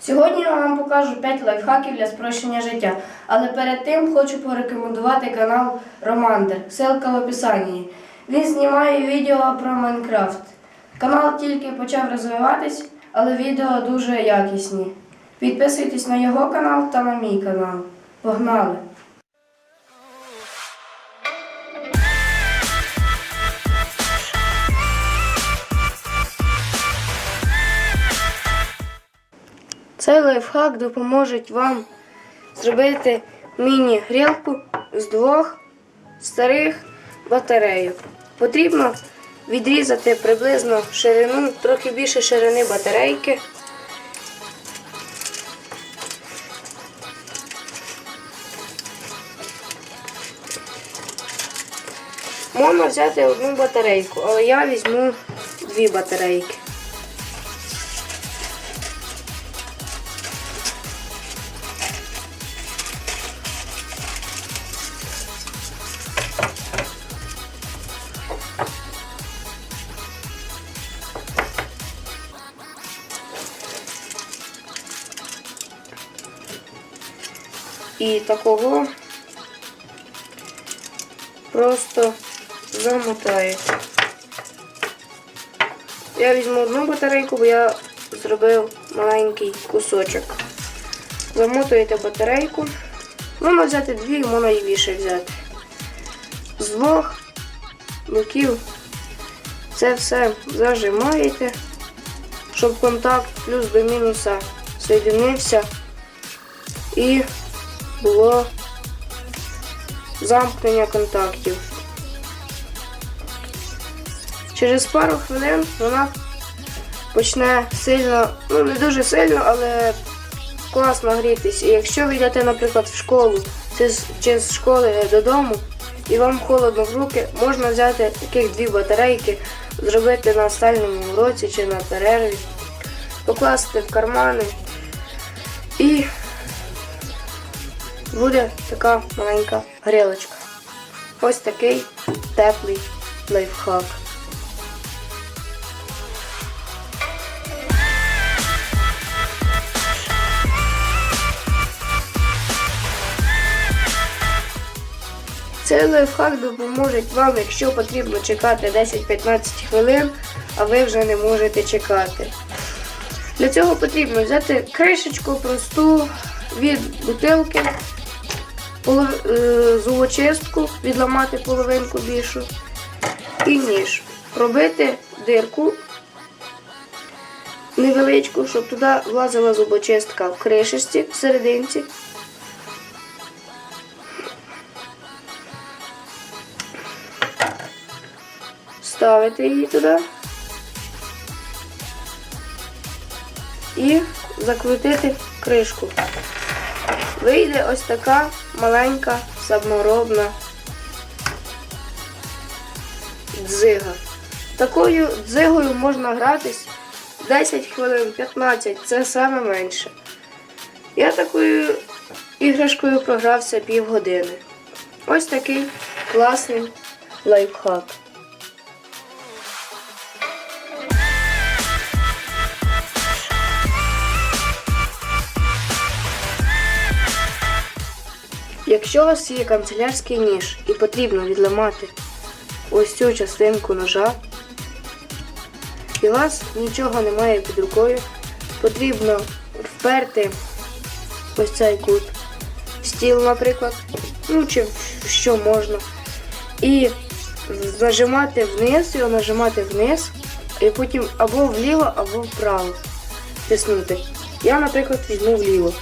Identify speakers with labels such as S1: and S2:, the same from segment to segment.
S1: Сьогодні я вам покажу 5 лайфхаків для спрощення життя. Але перед тим хочу порекомендувати канал Романдер. Ссылка в описанні. Він знімає відео про Майнкрафт. Канал тільки почав розвиватись, але відео дуже якісні. Підписуйтесь на його канал та на мій канал. Погнали! Цей лайфхак допоможе вам зробити міні-грілку з двох старих батарейок. Потрібно відрізати приблизно ширину, трохи більше ширини батарейки. Можна взяти одну батарейку, але я візьму дві батарейки. І такого просто замотаю. Я візьму одну батарейку, бо я зробив маленький кусочок. Замотуєте батарейку. Можна взяти дві, можна і більше взяти. З двох боків це все зажимаєте, щоб контакт плюс до мінуса соєдинився і було замкнення контактів. Через пару хвилин вона почне сильно, ну не дуже сильно, але класно грітись. І якщо ви йдете, наприклад, в школу чи з- школи додому, і вам холодно в руки, можна взяти таких дві батарейки, зробити на останньому уроці чи на перерві, покласти в кармани і буде така маленька грілочка. Ось такий теплий лайфхак. Цей лайфхак допоможе вам, якщо потрібно чекати 10-15 хвилин, а ви вже не можете чекати. Для цього потрібно взяти кришечку просту від бутилки, е, зубочистку, відламати половинку більшу і ніж. Робити дирку невеличку, щоб туди влазила зубочистка в кришечці в серединці. Ставити її туди. І закрутити кришку. Вийде ось така маленька саморобна дзига. Такою дзигою можна гратись 10 хвилин, 15, це саме менше. Я такою іграшкою програвся півгодини. Ось такий класний лайфхак. Якщо у вас є канцелярський ніж і потрібно відламати ось цю частинку ножа, і у вас нічого немає під рукою, потрібно вперти ось цей кут в стіл, наприклад, ну чи що можна, і нажимати вниз, його нажимати вниз, і потім або вліво, або вправо тиснути. Я, наприклад, візьму вліво.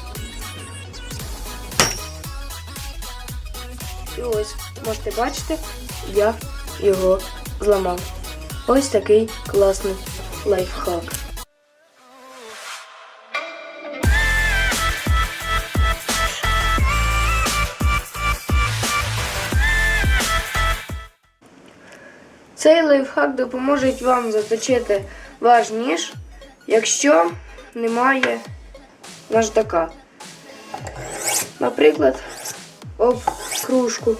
S1: І ось можете бачити, я його зламав. Ось такий класний лайфхак. Цей лайфхак допоможе вам заточити ваш ніж, якщо немає наждака. Наприклад, об кружку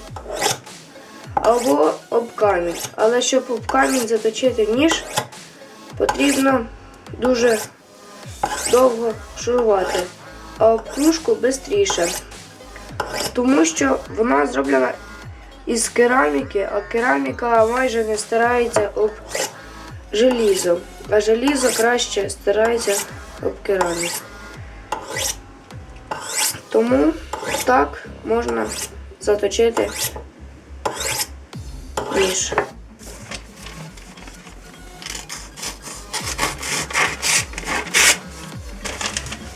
S1: або об камінь. Але щоб об камінь заточити ніж, потрібно дуже довго шурувати, а об кружку швидше. Тому що вона зроблена із кераміки, а кераміка майже не старається об желізо, а желізо краще старається об кераміку. Тому так можна заточити ніж.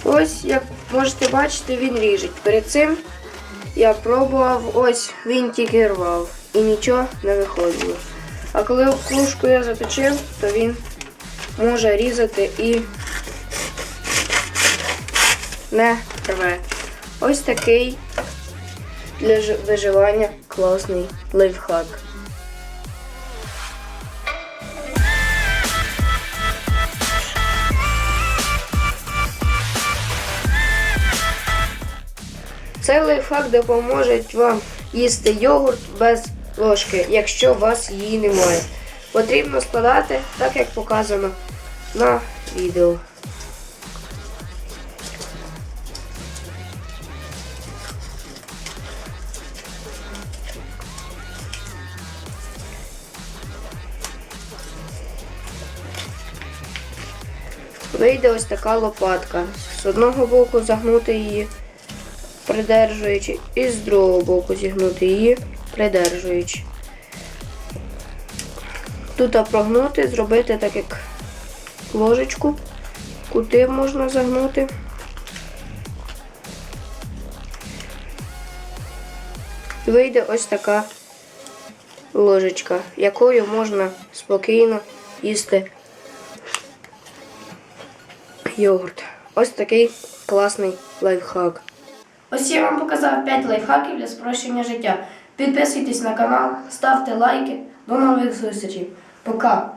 S1: Ось, як можете бачити, він ріжить. Перед цим я пробував, ось він тільки рвав і нічого не виходило. А коли кружку я заточив, то він може різати і не рве. Ось такий для жи- виживання класний лайфхак. Цей лайфхак допоможе вам їсти йогурт без ложки, якщо у вас її немає. Потрібно складати так, як показано на відео. Вийде ось така лопатка. З одного боку загнути її, придержуючи, і з другого боку зігнути її, придержуючи. Тут прогнути, зробити так як ложечку, кути можна загнути. Вийде ось така ложечка, якою можна спокійно їсти йогурт. Ось такий класний лайфхак. Ось я вам показав 5 лайфхаків для спрощення життя. Підписуйтесь на канал, ставте лайки. До нових зустрічей. Пока!